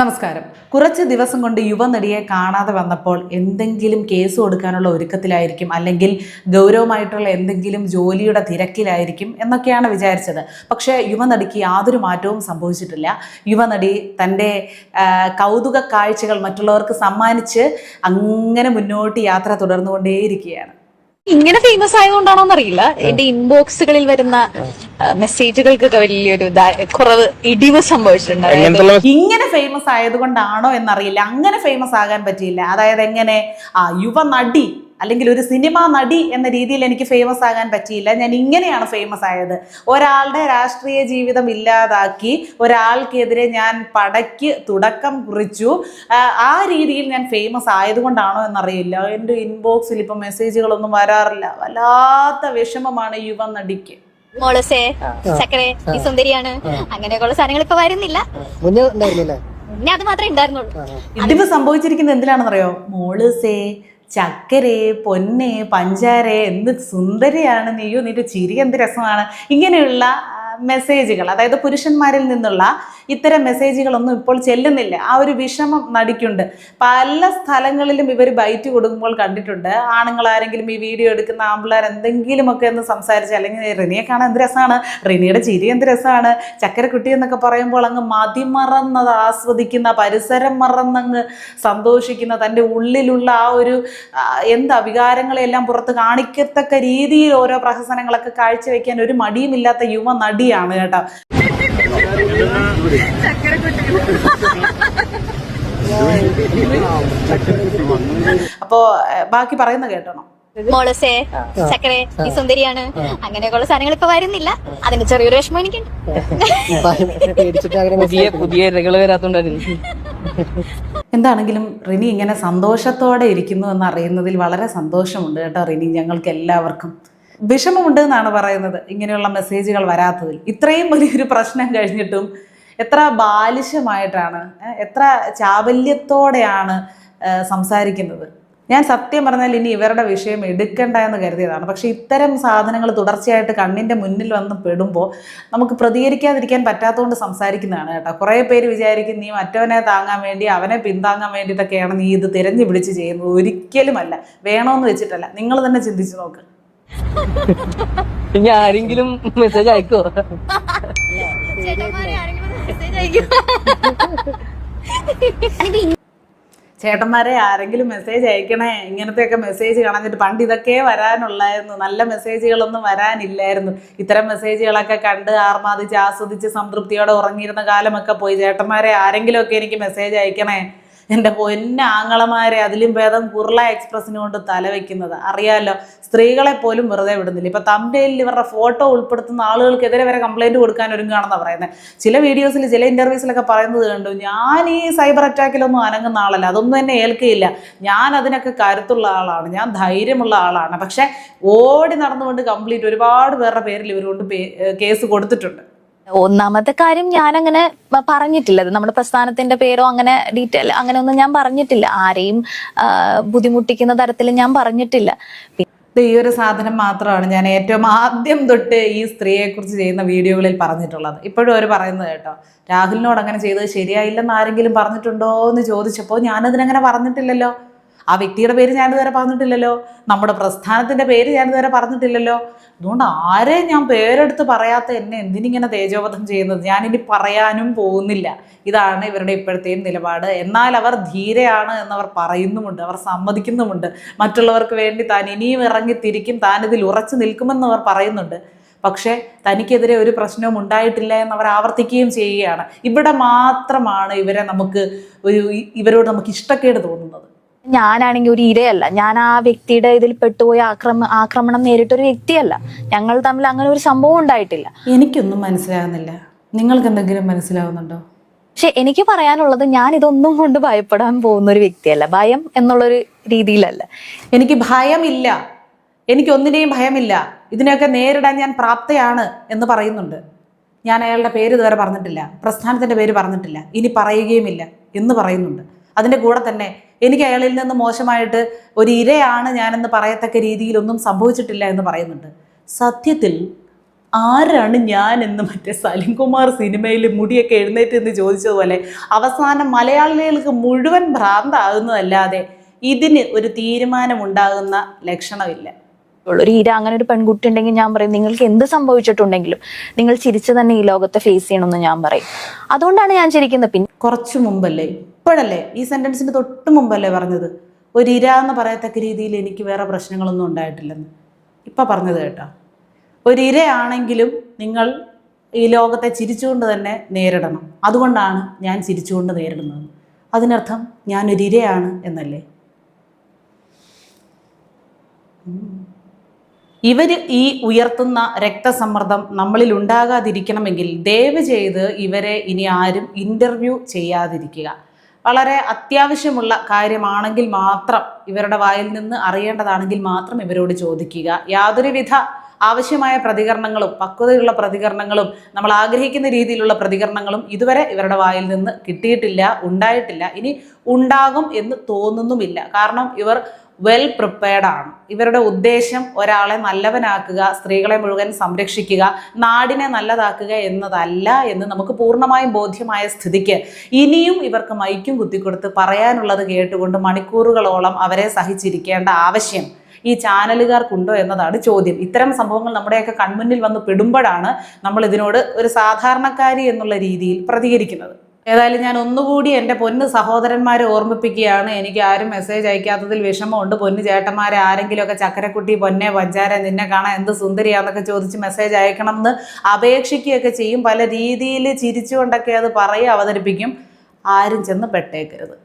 നമസ്കാരം. കുറച്ച് ദിവസം കൊണ്ട് യുവനടിയെ കാണാതെ വന്നപ്പോൾ എന്തെങ്കിലും കേസ് കൊടുക്കാനുള്ള ഒരുക്കത്തിലായിരിക്കും അല്ലെങ്കിൽ ഗൗരവമായിട്ടുള്ള എന്തെങ്കിലും ജോലിയുടെ തിരക്കിലായിരിക്കും എന്നൊക്കെയാണ് വിചാരിച്ചത്. പക്ഷേ യുവനടിക്ക് യാതൊരു മാറ്റവും സംഭവിച്ചിട്ടില്ല. യുവനടി തന്റെ കൗതുക കാഴ്ചകൾ മറ്റുള്ളവർക്ക് സമ്മാനിച്ച് അങ്ങനെ മുന്നോട്ട് യാത്ര തുടർന്നുകൊണ്ടേയിരിക്കുകയാണ്. ഇങ്ങനെ ഫേമസ് ആയതുകൊണ്ടാണോ എന്നറിയില്ല എന്റെ ഇൻബോക്സുകളിൽ വരുന്ന മെസ്സേജുകൾക്കൊക്കെ വലിയൊരു കുറവ് ഇടിവ് സംഭവിച്ചിട്ടുണ്ട് ഇങ്ങനെ ഫേമസ് ആയതുകൊണ്ടാണോ എന്നറിയില്ല. അങ്ങനെ ഫേമസ് ആകാൻ പറ്റിയില്ല. അതായത് എങ്ങനെ ആ യുവ നടി അല്ലെങ്കിൽ ഒരു സിനിമ നടി എന്ന രീതിയിൽ എനിക്ക് ഫേമസ് ആകാൻ പറ്റിയില്ല. ഞാൻ ഇങ്ങനെയാണ് ഫേമസ് ആയത്. ഒരാളുടെ രാഷ്ട്രീയ ജീവിതം ഇല്ലാതാക്കി ഒരാൾക്കെതിരെ ഞാൻ പടയ്ക്ക് തുടക്കം കുറിച്ചു. ആ, രീതിയിൽ ഞാൻ ഫേമസ് ആയതുകൊണ്ടാണോ എന്നറിയില്ല. എന്റെ ഇൻബോക്സിൽ ഇപ്പം മെസ്സേജുകളൊന്നും വരാറില്ല. വല്ലാത്ത വിഷമമാണ് യുവ നടിക്ക്. മോളസേ ചക്കരെ ഈ സുന്ദരിയാണ്. അങ്ങനെയൊക്കെയുള്ള സാധനങ്ങൾ ഇപ്പൊ വരുന്നില്ല. മുന്നേ അത് മാത്രമേ ഉണ്ടായിരുന്നുള്ളൂ. ഇതിപ്പോ സംഭവിച്ചിരിക്കുന്നത് എന്തിനാണെന്നറിയോ? മോളുസേ ചക്കരെ പൊന്നെ പഞ്ചാരേ എന്ത് സുന്ദരിയാണ് നീയോ നിന്റെ ചിരി എന്ത് രസമാണ്. ഇങ്ങനെയുള്ള മെസ്സേജുകൾ അതായത് പുരുഷന്മാരിൽ നിന്നുള്ള ഇത്തരം മെസ്സേജുകളൊന്നും ഇപ്പോൾ ചെല്ലുന്നില്ല. ആ ഒരു വിഷമം നടിക്കുണ്ട്. പല സ്ഥലങ്ങളിലും ഇവർ ബൈറ്റ് കൊടുക്കുമ്പോൾ കണ്ടിട്ടുണ്ട്. ആണുങ്ങൾ ആരെങ്കിലും ഈ വീഡിയോ എടുക്കുന്ന ആമ്പിള്ളേർ എന്തെങ്കിലുമൊക്കെ ഒന്ന് സംസാരിച്ച് അല്ലെങ്കിൽ റിനിയെ കാണാൻ എന്ത് രസമാണ്? റിനിയുടെ ചിരി എന്ത് രസമാണ്? ചക്കരക്കുട്ടി എന്നൊക്കെ പറയുമ്പോൾ അങ്ങ് മതിമറന്നത് ആസ്വദിക്കുന്ന പരിസരം മറന്നങ്ങ് സന്തോഷിക്കുന്ന തന്റെ ഉള്ളിലുള്ള ആ ഒരു എന്താ വികാരങ്ങളെല്ലാം പുറത്ത് കാണിക്കത്തക്ക രീതിയിൽ ഓരോ പ്രഹസനങ്ങളൊക്കെ കാഴ്ചവെക്കാൻ ഒരു മടിയുമില്ലാത്ത യുവ നടിയാണ് കേട്ടോ. അപ്പോ ബാക്കി പറയുന്ന കേട്ടോ മോളസേ ചക്കരെ ഈ സുന്ദരിയാണ്. അങ്ങനെയൊക്കെയുള്ള സാധനങ്ങൾ ഇപ്പൊ വരുന്നില്ല. അതിന്റെ ചെറിയൊരു വിഷമം എനിക്കുണ്ട്. പുതിയ പുതിയ വരാത്തോണ്ടായിരുന്നു. എന്താണെങ്കിലും റിനി ഇങ്ങനെ സന്തോഷത്തോടെ ഇരിക്കുന്നു എന്ന് അറിയുന്നതിൽ വളരെ സന്തോഷമുണ്ട് കേട്ടോ റിനി ഞങ്ങൾക്ക് എല്ലാവർക്കും. വിഷമമുണ്ട് എന്നാണ് പറയുന്നത് ഇങ്ങനെയുള്ള മെസ്സേജുകൾ വരാത്തതിൽ. ഇത്രയും വലിയൊരു പ്രശ്നം കഴിഞ്ഞിട്ടും എത്ര ബാലിശമായിട്ടാണ് എത്ര ചാബല്യത്തോടെയാണ് സംസാരിക്കുന്നത്. ഞാൻ സത്യം പറഞ്ഞാൽ ഇനി ഇവരുടെ വിഷയം എടുക്കണ്ട എന്ന് കരുതിയതാണ്. പക്ഷേ ഇത്തരം സാധനങ്ങൾ തുടർച്ചയായിട്ട് കണ്ണിന്റെ മുന്നിൽ വന്ന് പെടുമ്പോൾ നമുക്ക് പ്രതികരിക്കാതിരിക്കാൻ പറ്റാത്തതുകൊണ്ട് സംസാരിക്കുന്നതാണ് കേട്ടോ. കുറേ പേര് വിചാരിക്കും നീ മറ്റവനെ താങ്ങാൻ വേണ്ടി അവനെ പിന്താങ്ങാൻ വേണ്ടിയിട്ടൊക്കെയാണ് നീ ഇത് തിരഞ്ഞു പിടിച്ച് ചെയ്യുന്നത്. ഒരിക്കലുമല്ല. വേണമെന്ന് വെച്ചിട്ടല്ല. നിങ്ങൾ തന്നെ ചിന്തിച്ചു നോക്ക്. ഇനി ആരെങ്കിലും മെസ്സേജ് അയക്കോ ചേട്ടന്മാരെ ആരെങ്കിലും മെസ്സേജ് അയക്കണേ? ഇങ്ങനത്തെയൊക്കെ മെസ്സേജ് കാണാഞ്ഞിട്ട് പണ്ട് ഇതൊക്കെ വരാനുള്ളായിരുന്നു. നല്ല മെസ്സേജുകളൊന്നും വരാനില്ലായിരുന്നു. ഇത്തരം മെസ്സേജുകളൊക്കെ കണ്ട് ആർമാദിച്ച് ആസ്വദിച്ച് സംതൃപ്തിയോടെ ഉറങ്ങിയിരുന്ന കാലമൊക്കെ പോയി. ചേട്ടന്മാരെ ആരെങ്കിലുമൊക്കെ എനിക്ക് മെസ്സേജ് അയക്കണേ? എന്റെ പൊന്ന ആങ്ങളമാരെ അതിലും ഭേദം കുർള എക്സ്പ്രസ്സിന് കൊണ്ട് തലവെക്കുന്നത് അറിയാലോ സ്ത്രീകളെ പോലും വെറുതെ വിടുന്നില്ല. ഇപ്പൊ തമ്പയിൽ ഇവരുടെ ഫോട്ടോ ഉൾപ്പെടുത്തുന്ന ആളുകൾക്കെതിരെ വരെ കംപ്ലൈന്റ് കൊടുക്കാൻ ഒരുങ്ങുകയാണെന്നാണ് പറയുന്നത് ചില വീഡിയോസിൽ ചില ഇന്റർവ്യൂസിലൊക്കെ പറയുന്നത് കണ്ടു ഞാൻ ഈ സൈബർ അറ്റാക്കിലൊന്നും അനങ്ങുന്ന ആളല്ല അതൊന്നും എന്നെ ഏൽക്കുകയില്ല ഞാൻ അതിനൊക്കെ കരുത്തുള്ള ആളാണ് ഞാൻ ധൈര്യമുള്ള ആളാണ്. പക്ഷെ ഓടി നടന്നുകൊണ്ട് കംപ്ലീറ്റ് ഒരുപാട് പേരുടെ പേരിൽ ഇവരുകൊണ്ട് കേസ് കൊടുത്തിട്ടുണ്ട്. ഒന്നാമത്തെ കാര്യം ഞാൻ അങ്ങനെ പറഞ്ഞിട്ടില്ല. നമ്മുടെ പ്രസ്ഥാനത്തിന്റെ പേരോ അങ്ങനെ ഡീറ്റെയിൽ അങ്ങനെ ഒന്നും ഞാൻ പറഞ്ഞിട്ടില്ല. ആരെയും ബുദ്ധിമുട്ടിക്കുന്ന തരത്തിൽ ഞാൻ പറഞ്ഞിട്ടില്ല. ഈ ഒരു സാധനം മാത്രമാണ് ഞാൻ ഏറ്റവും ആദ്യം തൊട്ട് ഈ സ്ത്രീയെക്കുറിച്ച് ചെയ്യുന്ന വീഡിയോകളിൽ പറഞ്ഞിട്ടുള്ളത്. ഇപ്പോഴും അവർ പറയുന്നത് കേട്ടോ രാഹുലിനോട് അങ്ങനെ ചെയ്തത് ശരിയായില്ലെന്ന് ആരെങ്കിലും പറഞ്ഞിട്ടുണ്ടോ എന്ന് ചോദിച്ചപ്പോൾ ഞാനതിനങ്ങനെ പറഞ്ഞിട്ടില്ലല്ലോ. ആ വ്യക്തിയുടെ പേര് ഞാൻ ഇതുവരെ പറഞ്ഞിട്ടില്ലല്ലോ. നമ്മുടെ പ്രസ്ഥാനത്തിന്റെ പേര് ഞാൻ ഇതുവരെ പറഞ്ഞിട്ടില്ലല്ലോ. അതുകൊണ്ട് ആരെയും ഞാൻ പേരെടുത്ത് പറയാത്ത എന്നെ എന്തിനിങ്ങനെ തേജോവധം ചെയ്യുന്നത്? ഞാനിനി പറയാനും പോകുന്നില്ല. ഇതാണ് ഇവരുടെ ഇപ്പോഴത്തെയും നിലപാട്. എന്നാൽ അവർ ധീരയാണ് എന്നവർ പറയുന്നുമുണ്ട്. അവർ സമ്മതിക്കുന്നുമുണ്ട്. മറ്റുള്ളവർക്ക് വേണ്ടി താൻ ഇനിയും ഇറങ്ങി തിരിക്കും. താൻ ഇതിൽ ഉറച്ചു നിൽക്കുമെന്ന് അവർ പറയുന്നുണ്ട്. പക്ഷേ തനിക്കെതിരെ ഒരു പ്രശ്നവും ഉണ്ടായിട്ടില്ല എന്ന് അവർ ആവർത്തിക്കുകയും ചെയ്യുകയാണ്. ഇവിടെ മാത്രമാണ് ഇവരെ നമുക്ക് ഒരു ഇവരോട് നമുക്ക് ഇഷ്ടക്കേട് തോന്നുന്നത്. ഞാനാണെങ്കിൽ ഒരു ഇരയല്ല. ഞാൻ ആ വ്യക്തിയുടെ ഇതിൽ പെട്ടുപോയി ആക്രമ ആക്രമണം നേരിട്ട ഒരു വ്യക്തിയല്ല. ഞങ്ങൾ തമ്മിൽ അങ്ങനെ ഒരു സംഭവം ഉണ്ടായിട്ടില്ല. എനിക്കൊന്നും മനസ്സിലാകുന്നില്ല നിങ്ങൾക്ക് എന്തെങ്കിലും മനസ്സിലാവുന്നുണ്ടോ? പക്ഷെ എനിക്ക് പറയാനുള്ളത് ഞാൻ ഇതൊന്നും കൊണ്ട് ഭയപ്പെടാൻ പോകുന്ന ഒരു വ്യക്തിയല്ല. ഭയം എന്നുള്ളൊരു രീതിയിലല്ല. എനിക്ക് ഭയമില്ല. എനിക്ക് എനിക്കൊന്നിനെയും ഭയമില്ല. ഇതിനെയൊക്കെ നേരിടാൻ ഞാൻ പ്രാപ്തയാണ് എന്ന് പറയുന്നുണ്ട്. ഞാൻ അയാളുടെ പേര് ഇതുവരെ പറഞ്ഞിട്ടില്ല. പ്രസ്ഥാനത്തിന്റെ പേര് പറഞ്ഞിട്ടില്ല. ഇനി പറയുകയുമില്ല എന്ന് പറയുന്നുണ്ട്. അതിന്റെ കൂടെ തന്നെ എനിക്ക് അയാളിൽ നിന്ന് മോശമായിട്ട് ഒരു ഇരയാണ് ഞാനെന്ന് പറയത്തക്ക രീതിയിലൊന്നും സംഭവിച്ചിട്ടില്ല എന്ന് പറയുന്നുണ്ട് സത്യത്തിൽ ആരാണ് ഞാൻ എന്ന് മറ്റേ സലിംകുമാർ സിനിമയിൽ മുടിയൊക്കെ എഴുന്നേറ്റ് എന്ന് ചോദിച്ചതുപോലെ അവസാനം മലയാളികൾക്ക് മുഴുവൻ ഭ്രാന്താകുന്നതല്ലാതെ ഇതിന് ഒരു തീരുമാനമുണ്ടാകുന്ന ലക്ഷണമില്ല. ഒരു ഈര അങ്ങനെ ഒരു പെൺകുട്ടി ഉണ്ടെങ്കിൽ ഞാൻ പറയും നിങ്ങൾക്ക് എന്ത് സംഭവിച്ചിട്ടുണ്ടെങ്കിലും നിങ്ങൾ ചിരിച്ചു തന്നെ ഈ ലോകത്തെ ഫേസ് ചെയ്യണമെന്ന് ഞാൻ പറയും. അതുകൊണ്ടാണ് ഞാൻ ചിരിക്കുന്നത്. പിന്നെ കുറച്ചു മുമ്പല്ലേ ഇപ്പോഴല്ലേ ഈ സെന്റൻസിന്റെ തൊട്ട് മുമ്പല്ലേ പറഞ്ഞത്? ഒരു ഇര എന്ന് പറയത്തക്ക രീതിയിൽ എനിക്ക് വേറെ പ്രശ്നങ്ങളൊന്നും ഉണ്ടായിട്ടില്ലെന്ന്. ഇപ്പം പറഞ്ഞത് കേട്ടോ. ഒരു ഇരയാണെങ്കിലും നിങ്ങൾ ഈ ലോകത്തെ ചിരിച്ചുകൊണ്ട് തന്നെ നേരിടണം. അതുകൊണ്ടാണ് ഞാൻ ചിരിച്ചുകൊണ്ട് നേരിടുന്നത്. അതിനർത്ഥം ഞാനൊരു ഇരയാണ് എന്നല്ലേ? ഇവർ ഈ ഉയർത്തുന്ന രക്തസമ്മർദ്ദം നമ്മളിൽ ഉണ്ടാകാതിരിക്കണമെങ്കിൽ ദയവ് ചെയ്ത് ഇവരെ ഇനി ആരും ഇന്റർവ്യൂ ചെയ്യാതിരിക്കുക. വളരെ അത്യാവശ്യമുള്ള കാര്യമാണെങ്കിൽ മാത്രം ഇവരുടെ വായിൽ നിന്ന് അറിയേണ്ടതാണെങ്കിൽ മാത്രം ഇവരോട് ചോദിക്കുക. യാതൊരുവിധ ആവശ്യമായ പ്രതികരണങ്ങളും പക്വതയുള്ള പ്രതികരണങ്ങളും നമ്മൾ ആഗ്രഹിക്കുന്ന രീതിയിലുള്ള പ്രതികരണങ്ങളും ഇതുവരെ ഇവരുടെ വായിൽ നിന്ന് കിട്ടിയിട്ടില്ല ഉണ്ടായിട്ടില്ല. ഇനി ഉണ്ടാകും എന്ന് തോന്നുന്നുമില്ല. കാരണം ഇവർ വെൽ പ്രിപ്പയർഡ് ആണ്. ഇവരുടെ ഉദ്ദേശം ഒരാളെ നല്ലവനാക്കുക സ്ത്രീകളെ മുഴുവൻ സംരക്ഷിക്കുക നാടിനെ നല്ലതാക്കുക എന്നതല്ല എന്ന് നമുക്ക് പൂർണമായും ബോധ്യമായ സ്ഥിതിക്ക് ഇനിയും ഇവർക്ക് മൈക്കും കുത്തിക്കൊടുത്ത് പറയാനുള്ളത് കേട്ടുകൊണ്ട് മണിക്കൂറുകളോളം അവരെ സഹിച്ചിരിക്കേണ്ട ആവശ്യം ഈ ചാനലുകാർക്കുണ്ടോ എന്നതാണ് ചോദ്യം. ഇത്തരം സംഭവങ്ങൾ നമ്മുടെയൊക്കെ കൺമുന്നിൽ വന്ന് പെടുമ്പോഴാണ് നമ്മൾ ഇതിനോട് ഒരു സാധാരണക്കാരി എന്നുള്ള രീതിയിൽ പ്രതികരിക്കുന്നത്. ഏതായാലും ഞാൻ ഒന്നുകൂടി എന്റെ പൊന്ന് സഹോദരന്മാരെ ഓർമ്മിപ്പിക്കുകയാണ്. എനിക്ക് ആരും മെസ്സേജ് അയക്കാത്തതിൽ വിഷമമുണ്ട്. പൊന്ന് ചേട്ടന്മാരെ ആരെങ്കിലുമൊക്കെ ചക്കരക്കുട്ടി പൊന്നെ പഞ്ചാര നിന്നെ കാണാൻ എന്ത് സുന്ദരിയാന്നൊക്കെ ചോദിച്ച് മെസ്സേജ് അയക്കണം എന്ന് അപേക്ഷിക്കുകയൊക്കെ ചെയ്യും. പല രീതിയിൽ ചിരിച്ചുകൊണ്ടൊക്കെ അത് പറയും അവതരിപ്പിക്കും. ആരും ചെന്ന് പെട്ടേക്കരുത്.